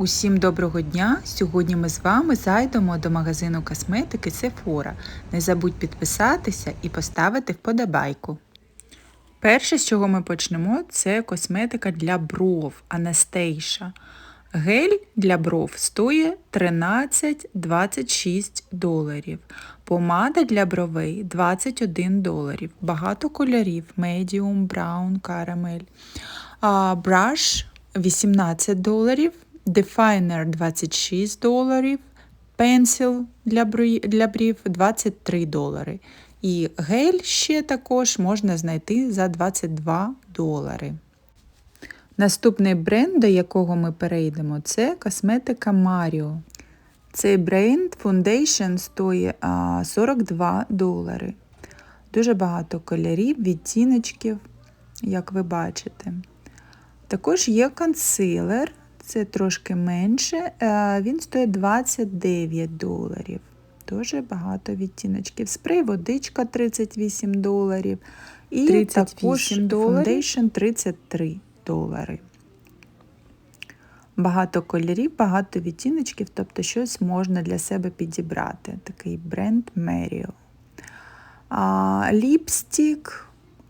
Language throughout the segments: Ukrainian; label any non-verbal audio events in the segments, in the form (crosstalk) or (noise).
Усім доброго дня! Сьогодні ми з вами зайдемо до магазину косметики Sephora. Не забудь підписатися і поставити вподобайку. Перше, з чого ми почнемо, це косметика для бров Anastasia. Гель для бров стоїть 13-26 доларів. Помада для бровей 21 доларів. Багато кольорів brown, caramel. А, Браш 18 доларів. Definer 26 доларів. Пенсил для для брів 23 долари. І гель ще також можна знайти за 22 долари. Наступний бренд, до якого ми перейдемо, це косметика Mario. Цей бренд Foundation стоїть 42 долари. Дуже багато кольорів, відтіночків, як ви бачите. Також є консилер, це трошки менше, він стоїть 29 доларів. Дуже багато відтіночків. Спрей, водичка 38 доларів. І 38 також? Foundation 33 долари. Багато кольорів, багато відтіночків, тобто щось можна для себе підібрати. Такий бренд. А, ліпстік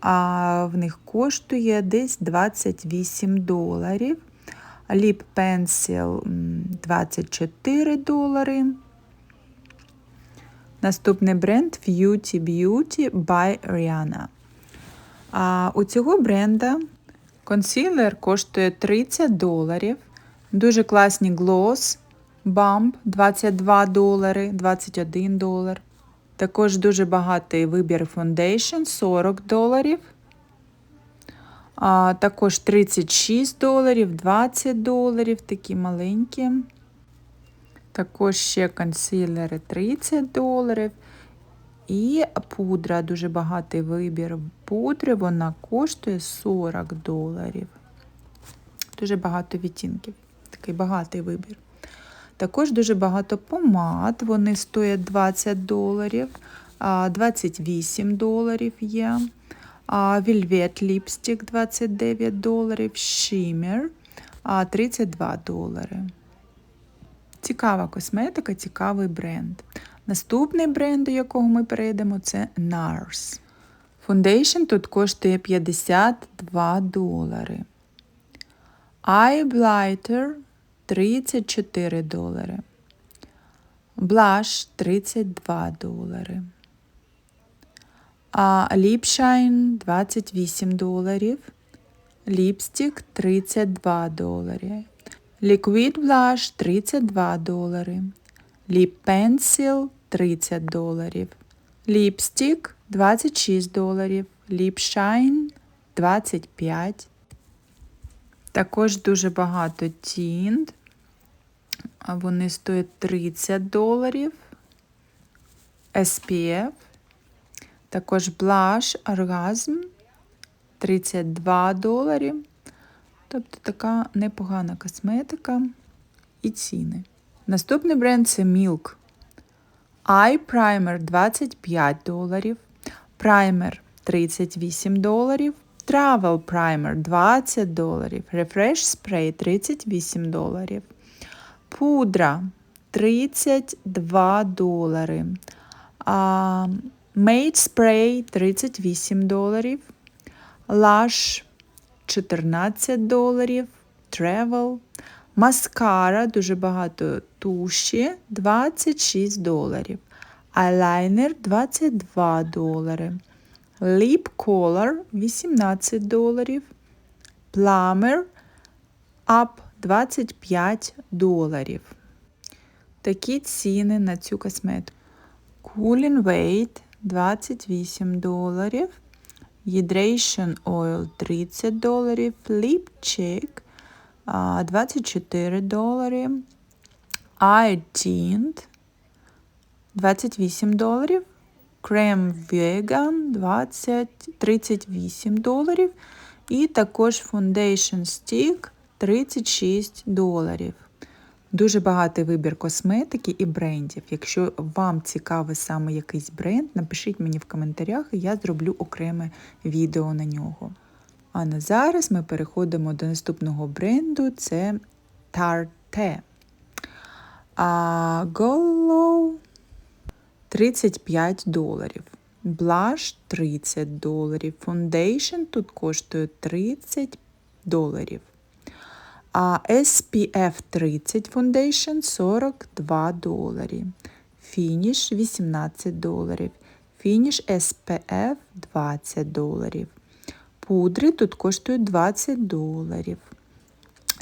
а, в них коштує десь 28 доларів. Ліп Pencil 24 долари. Наступний бренд Beauty Beauty by Rihanna. А у цього бренда консилер коштує 30 доларів. Дуже класні глос, бамп 22 долари, 21 долар. Також дуже багатий вибір фондейшн 40 доларів. А, також 36 доларів, 20 доларів, такі маленькі. Також ще консилери 30 доларів. І пудра, дуже багатий вибір пудри, вона коштує 40 доларів. Дуже багато відтінків, такий багатий вибір. Також дуже багато помад, вони стоять 20 доларів, 28 доларів є. Velvet Lipstick 29 доларів, Shimmer 32 долари. Цікава косметика, цікавий бренд. Наступний бренд, до якого ми перейдемо, це NARS. Foundation тут коштує 52 долари. Eye Blighter 34 долари. Blush 32 долари. А Shine 28 доларів. Ліпстик 32 долари. Liquid Blush 32 долари. Lip Pencil 30 доларів. Ліпстик 26 доларів. Shine 25. Також дуже багато тінт. Вони стоять 30 доларів. SPF. Також блаш Оргазм 32 доларі. Тобто така непогана косметика і ціни. Наступний бренд це Milk. Eye Primer 25 доларів. Праймер 38 доларів. Travel Primer 20 доларів. Refresh Spray 38 доларів. Пудра 32 долари. Made Spray 38 доларів. Lush 14 доларів. Travel. Маскара, дуже багато туші 26 доларів. Айлайнер 22 долари. Lip Color 18 доларів. Plumber Up 25 доларів. Такі ціни на цю косметику. Cooling Weight 28 доларів. Hydration Oil 30 доларів. Lip Check 24 долари. Eye Tint 28 доларів. Крем Vegan 20, 38 доларів. І також Foundation Stick 36 доларів. Дуже багатий вибір косметики і брендів. Якщо вам цікавий саме якийсь бренд, напишіть мені в коментарях, і я зроблю окреме відео на нього. А на зараз ми переходимо до наступного бренду: це Tarte А Голлоу 35 доларів. Блаш 30 доларів. Foundation тут коштує 30 доларів. А SPF 30 Foundation 42 доларі. Фініш 18 доларів. Фініш SPF 20 доларів. Пудри тут коштують 20 доларів.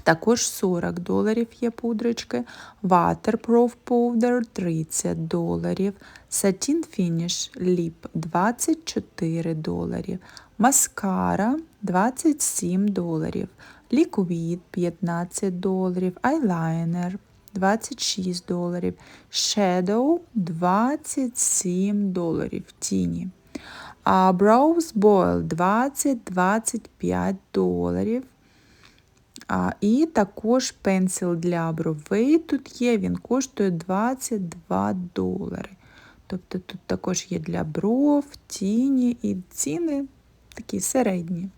Також 40 доларів є пудрочки. Waterproof Powder 30 доларів. Satin Finish Lip 24 доларів. Маскара 27 доларів. Liquid 15 доларів. Eyeliner 26 доларів. Shadow 27 доларів. Тіні. А Brows Boil 20-25 доларів. А, І також пенсил для бровей тут є, він коштує 22 долари. Тобто тут також є для бров, тіні і ціни такі середні.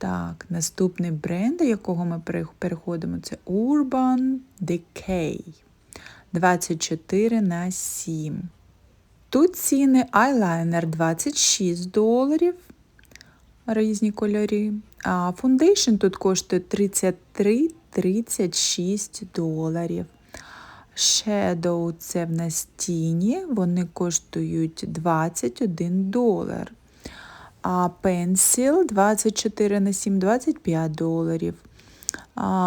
Так, наступний бренд, до якого ми переходимо, це Urban Decay 24 на 7. Тут ціни eyeliner 26 доларів різні кольори. А фундейшн тут коштує 33-36 доларів. Shadow це в нас тіні, вони коштують 21 долар. А пенсіл 24 на 7, 25 доларів.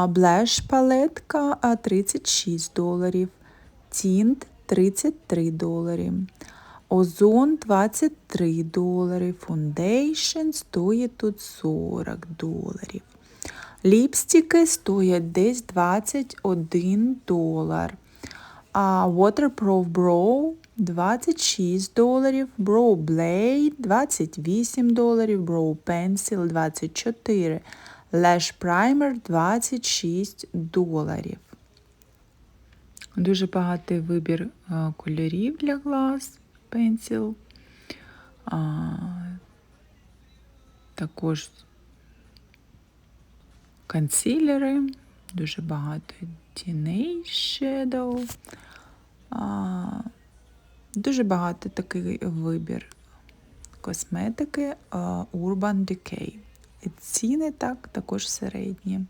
Блеш палетка 36 доларів. Тінт 33 долари. Озон 23 долари. Фундейшн стоїть тут 40 доларів. Ліпстики стоять десь 21 долар. А Waterproof Brow 26 доларів, Brow Blade 28 доларів, Brow Pencil 24, Lash Primer 26 доларів. Дуже багатий вибір кольорів для глаз пенсіл. Також консилери, дуже багато тіней Shadow. Дуже багато такий вибір косметики Urban Decay. І ціни так також середні.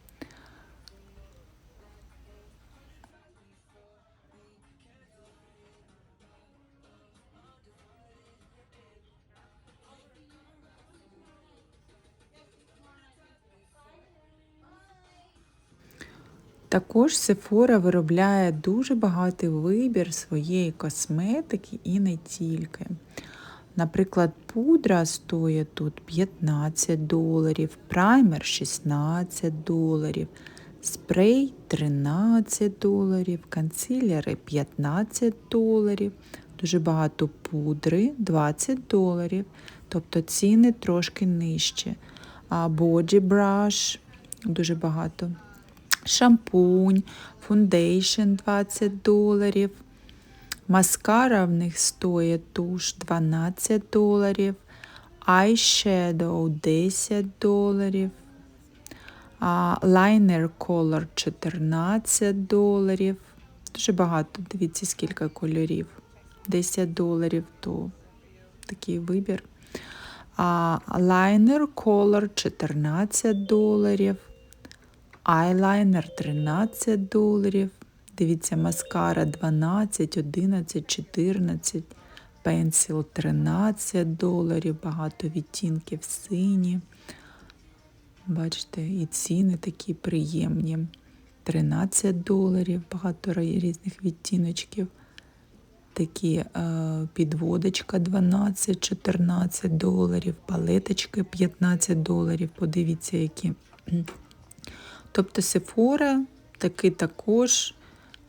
Також Sephora виробляє дуже багатий вибір своєї косметики і не тільки. Наприклад, пудра стоїть тут 15 доларів, праймер 16 доларів, спрей 13 доларів, консилери 15 доларів, дуже багато пудри 20 доларів, тобто ціни трошки нижче. А Body Brush дуже багато шампунь, фундейшн 20 доларів. Маскара в них стоїть туш 12 доларів, eyeshadow 10 доларів, лайнер Color 14 доларів. Дуже багато, дивіться, скільки кольорів. 10 доларів то такий вибір. Лайнер Color 14 доларів. Айлайнер 13 доларів. Дивіться, маскара 12, 11, 14, пенсіл 13 доларів, багато відтінків сині. Бачите, і ціни такі приємні. 13 доларів, багато різних відтіночків. Такі е, підводочка 12-14 доларів, палеточки 15 доларів. Подивіться, які. Тобто Sephora таки також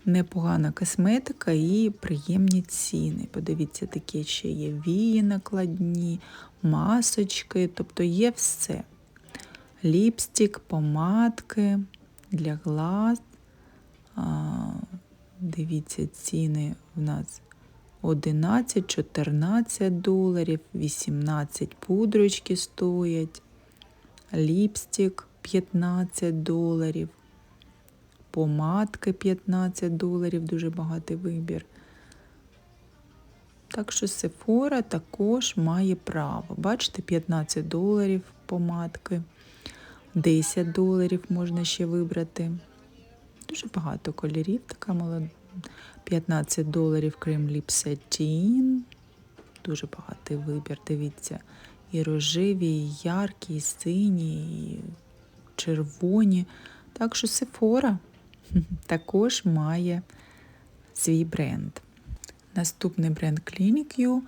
непогана косметика і приємні ціни. Подивіться, такі ще є вії накладні, масочки, тобто є все. Ліпстик, помадки для глаз. А, Дивіться, ціни в нас 11-14 доларів, 18 пудрочки стоять, ліпстик 15 доларів. помадки 15 доларів, дуже багатий вибір. Так що Sephora також має право. Бачите, 15 доларів помадки, 10 доларів можна ще вибрати. Дуже багато кольорів, така молода. 15 доларів крем ліп Satin. Дуже багатий вибір, дивіться. І рожеві, і яркі, і сині, і червоні. Так що Sephora (laughs) також має свій бренд. Наступний бренд Clinic U,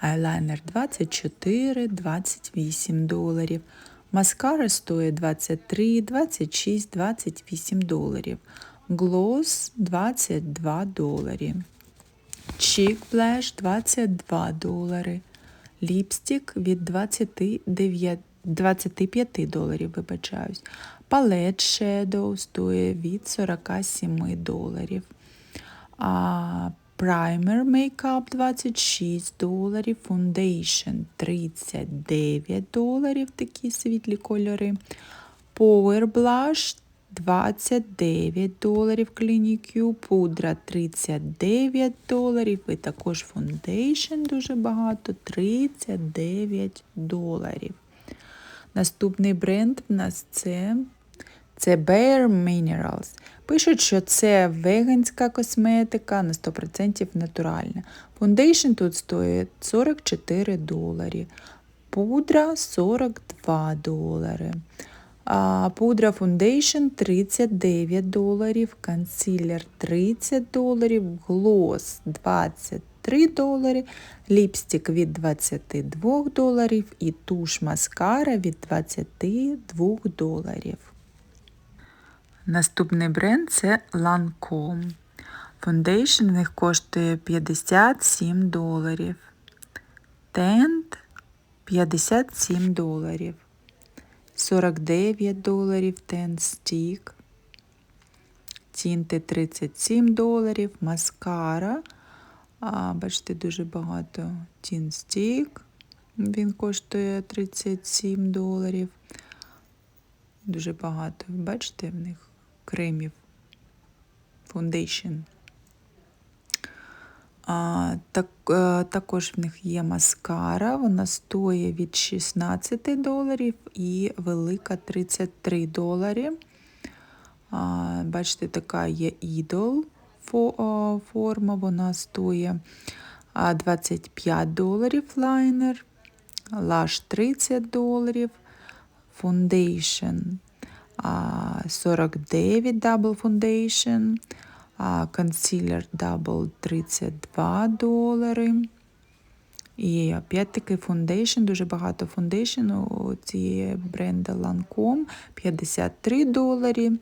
айлайнер 24-28 доларів. Маскара стоїть 23, 26, 28 доларів. Глос 22 доларі. Чік Блеш 22 долари. Ліпстик від 29, 25 доларів, вибачаюсь. Палет Shadow стоїть від 47 доларів. А Праймер Makeup 26 доларів, Foundation 39 доларів, такі світлі кольори. Power Blush 29 доларів Clinique пудра 39 доларів і також Foundation дуже багато 39 доларів. Наступний бренд в нас це це Bare Minerals. Пишуть, що це веганська косметика на 100% натуральна. Фундейшн тут стоїть 44 долари. Пудра 42 долари. А Пудра Foundation 39 доларів, консилер 30 доларів, глос 23 долари, ліпстик від 22 доларів і туш маскара від 22 доларів. Наступний бренд це Lancome. Foundation в них коштує 57 доларів. Тент 57 доларів. 49 доларів Тент Стік. Тінти 37 доларів. Маскара. А, Бачите, дуже багато Тін Стік. Він коштує 37 доларів. Дуже багато. Бачите, в них кремів. Foundation. А, так, а, Також в них є маскара, вона стоїть від 16 доларів і велика 33 долари. А, Бачите, така є ідол форма, вона стоїть 25 доларів лайнер, лаш 30 доларів, Foundation 49 Double Foundation, консилер Double 32 долари. І опять-таки фундейшн, дуже багато фундейшн у цієї бренду Lancome 53 долари.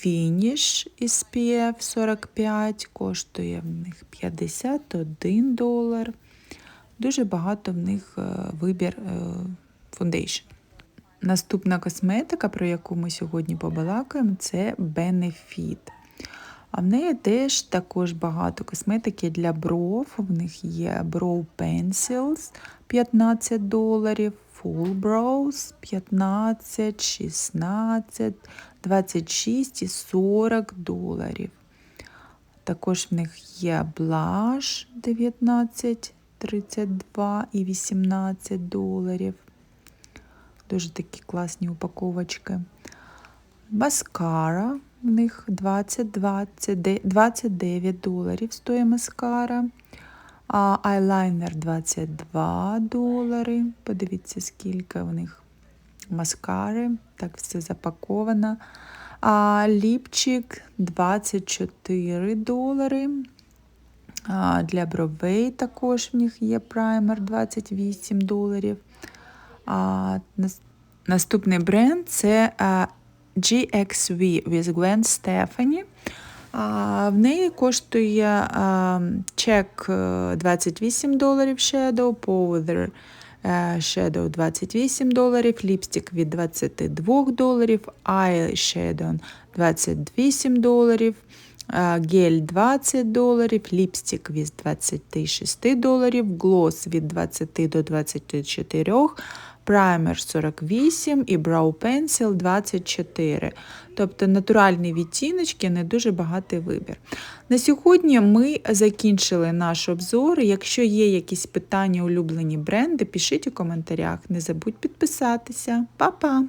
Фініш SPF 45 коштує в них 51 долар. Дуже багато в них е, вибір фундейшн. Наступна косметика, про яку ми сьогодні побалакаємо, це Benefit. А в неї теж також багато косметики для бров. В них є Brow Pencils 15 доларів, Full Brows 15, 16, 26 і 40 доларів. Також в них є блаш 19, 32 і 18 доларів. Дуже такі класні упаковочки. Маскара. В них 20, 20, 29 доларів стоїть маскара. А Айлайнер 22 долари. Подивіться, скільки в них маскари. Так все запаковано. А ліпчик 24 долари. А Для бровей також в них є праймер 28 доларів. А, Наступний бренд це GXV with Gwen Stefani. В неї коштує чек 28 доларів Shadow, Powder Shadow 28 доларів, ліпстик від 22 доларів, Eyeshadow 28 доларів, гель 20 доларів, ліпстик від 26 доларів, глос від 20 до 24 Primer 48 і Brow Pencil 24. Тобто натуральні відтіночки, не дуже багатий вибір. На сьогодні ми закінчили наш обзор. Якщо є якісь питання, улюблені бренди, пишіть у коментарях. Не забудь підписатися. Па-па!